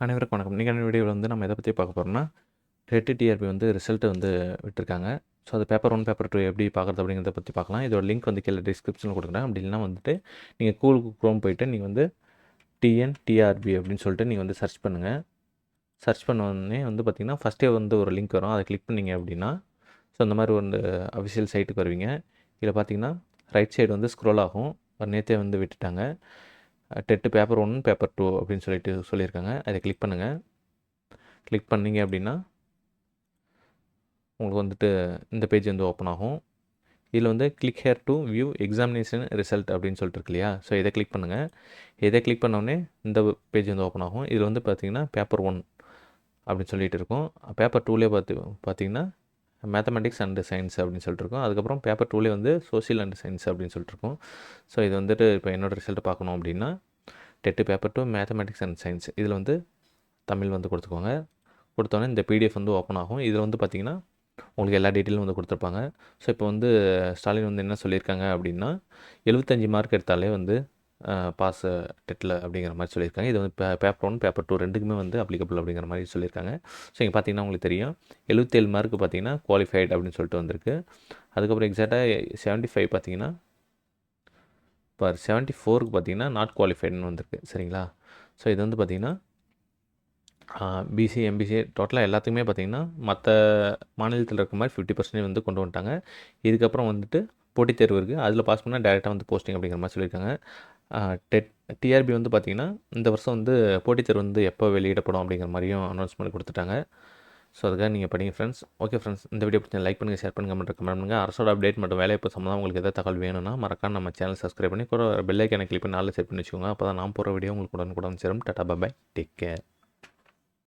அனைவருக்கும் வணக்கம். இன்னைக்கான வீடியோவில் வந்து நம்ம எதை பற்றி பார்க்க போகிறோம்னா ரெட்டு டிஆர்பி வந்து ரிசல்ட் வந்து விட்டுருக்காங்க. ஸோ அது பேப்பர் ஒன் பேப்பர் டூ எப்படி பார்க்குறது அப்படிங்கிறத பற்றி பார்க்கலாம். இதோட லிங்க் வந்து கீழே டிஸ்கிரிப்ஷனில் கொடுக்குறேன் அப்படி இல்லைனா வந்துட்டு நீங்கள் கூல் குரோம் போயிட்டு நீங்கள் வந்து டிஎன் டிஆர்பி அப்படின்னு சொல்லிட்டு நீங்கள் வந்து சர்ச் பண்ணுங்கள் சர்ச் பண்ண உடனே வந்து பார்த்தீங்கன்னா, ஃபஸ்ட்டே வந்து ஒரு லிங்க் வரும். அதை கிளிக் பண்ணீங்க அப்படின்னா, ஸோ அந்த மாதிரி ஒரு அஃபிஷியல் சைட்டுக்கு வருவீங்க. இதில் பார்த்தீங்கன்னா, ரைட் சைடு வந்து ஸ்க்ரோல் ஆகும். நேற்றே வந்து விட்டுட்டாங்க. TET paper one paper two அப்படின்னு சொல்லிட்டு சொல்லியிருக்காங்க. அதை கிளிக் பண்ணுங்கள் கிளிக் பண்ணீங்க அப்படின்னா உங்களுக்கு வந்துட்டு இந்த பேஜ் வந்து ஓப்பன் ஆகும். இதில் வந்து click here to view examination result அப்படின்னு சொல்லிட்டு இருக்கு இல்லையா? ஸோ இதை கிளிக் பண்ணுங்கள் இதை கிளிக் பண்ணோடனே இந்த பேஜ் வந்து ஓப்பன் ஆகும். இதில் வந்து பார்த்தீங்கன்னா, பேப்பர் ஒன் அப்படின்னு சொல்லிட்டு இருக்கும். பேப்பர் டூலே பார்த்து பார்த்தீங்கன்னா, மேத்தமேட்டிக்ஸ் அண்ட் சயின்ஸ் அப்படின்னு சொல்லிட்டு அதுக்கப்புறம் பேப்பர் டூலே வந்து சோசியல் அண்ட் சயின்ஸ் அப்படின்னு சொல்லிட்டு இருக்கும். ஸோ இது வந்துட்டு இப்போ என்னோடய ரிசல்ட் பார்க்கணும் அப்படின்னா, TET paper two mathematics and science இதில் வந்து தமிழ் வந்து கொடுத்துக்கோங்க கொடுத்தோன்னே இந்த பிடிஎஃப் வந்து ஓப்பன் ஆகும். இதில் வந்து பார்த்தீங்கன்னா, உங்களுக்கு எல்லா டீட்டெயிலும் வந்து கொடுத்துருப்பாங்க ஸோ இப்போ வந்து ஸ்டாலின் வந்து என்ன சொல்லியிருக்காங்க அப்படின்னா, 75 மார்க் எடுத்தாலே வந்து பாஸ் டெட்ல அப்படிங்கிற மாதிரி சொல்லியிருக்காங்க. இது வந்து பே பேப்பர் ஒன் பேப்பர் 2 2க்குமே வந்து அப்ளிகபிள் அப்படிங்கிற மாதிரி சொல்லியிருக்காங்க. ஸோ இங்கே பார்த்தீங்கன்னா உங்களுக்கு தெரியும். 77 மார்க் பார்த்தீங்கன்னா, குவாலிஃபைட் அப்படின்னு சொல்லிட்டு வந்திருக்கு. அதுக்கப்புறம் எக்ஸாக்டாக செவன்ட்டி ஃபைவ் பார்த்தீங்கன்னா பார் 74க்கு பார்த்தீங்கன்னா, நாட் குவாலிஃபைடுன்னு வந்திருக்கு. சரிங்களா? ஸோ இது வந்து பார்த்திங்கன்னா பிசி, எம்பிசி டோட்டலாக எல்லாத்துக்குமே பார்த்தீங்கன்னா, மற்ற மாநிலத்தில் இருக்க மாதிரி ஃபிஃப்டி பர்சன்டேஜ் வந்து கொண்டு வந்துட்டாங்க. இதுக்கப்புறம் வந்துட்டு போட்டித் தேர்வு இருக்குது அதில் பாஸ் பண்ணால் டேரெக்டாக வந்து போஸ்டிங் அப்படிங்கிற மாதிரி சொல்லியிருக்காங்க. டெட் டிஆர்பி வந்து பார்த்தீங்கன்னா, இந்த வருஷம் வந்து போட்டித் தேர்வு வந்து எப்போ வெளியிடப்படும் அப்படிங்கிற மாதிரியும் அனௌன்ஸ்மெண்ட் கொடுத்துட்டாங்க ஸோ அதுக்காக நீங்கள் படிங்க ஃப்ரெண்ட்ஸ். ஓகே ஃப்ரெண்ட்ஸ் இந்த வீடியோ பிடிச்சா லைக் பண்ணுங்க, ஷேர் பண்ணுங்க, கமெண்ட் பண்ணுங்கள் அரசோட அப்டேட் மற்றும் இப்போ சம்பந்தமாக உங்களுக்கு எதாவது தகவல் வேணும்னா, மறக்காம நம்ம சேனல் சப்ஸ்கிரைப் பண்ணி கூட பெல்லைக்கான ஐகானை கிளிக் பண்ணி ஆல்ல செட் பண்ணி வச்சுக்கோங்க. அப்பதான் நான் போகிற வீடியோ உங்களுக்கு உடனுக்குடன் சேரும். Tata, bye take care.